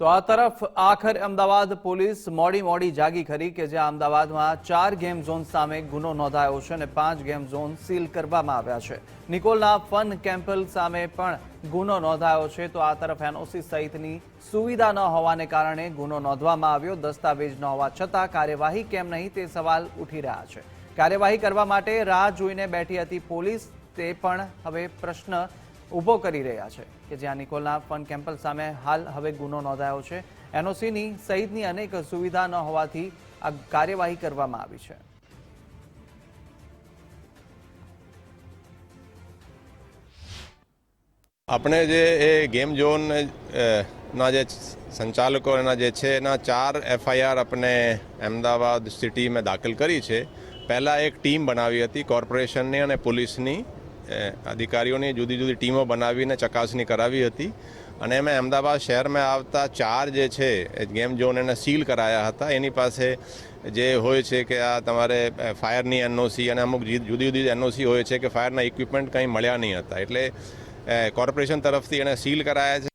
તો આ તરફ આખર અમદાવાદ પોલીસ મોડી મોડી જાગી ખરી કે જ્યાં અમદાવાદમાં ચાર ગેમ ઝોન સામે ગુનો નોંધાયો છે અને પાંચ ગેમ ઝોન સીલ કરવામાં આવ્યા છે. નિકોલના ફન કેમ્પલ સામે પણ ગુનો નોંધાયો છે. તો આ તરફ એનઓસી સહિતની સુવિધા ન હોવાને કારણે ગુનો નોંધવામાં આવ્યો. દસ્તાવેજ ન હોવા છતાં કાર્યવાહી કેમ નહીં તે સવાલ ઉઠી રહ્યા છે. કાર્યવાહી કરવા માટે રાહ જોઈને બેઠી હતી પોલીસ તે પણ હવે પ્રશ્ન ઊભો કરી રહ્યા છે કે જ્યાં નિકોલના ફન કેમ્પલ સામે હાલ હવે ગુનો નોંધાયો છે. એનઓસીની સહિતની અનેક સુવિધા ન હોવાથી આ કાર્યવાહી કરવામાં આવી છે. આપણે જે એ ગેમ ઝોન ના જે સંચાલકો એના જે છે, એના ચાર એફઆઈઆર આપણે અમદાવાદ સિટીમાં દાખલ કરી છે. પહેલાં એક ટીમ બનાવી હતી કોર્પોરેશનની અને પોલીસની. અધિકારીઓની જુદી જુદી ટીમો બનાવીને ચકાસણી કરાવી હતી. અને એમાં અમદાવાદ શહેરમાં આવતા ચાર જે છે ગેમ ઝોન એને સીલ કરાયા હતા. એની પાસે જે હોય છે કે આ તમારે ફાયરની એનઓસી અને અમુક જુદી જુદી એનઓસી હોય છે કે ફાયરના ઇક્વિપમેન્ટ કંઈ મળ્યા નહીં હતા. એટલે કોર્પોરેશન તરફથી એને સીલ કરાયા છે.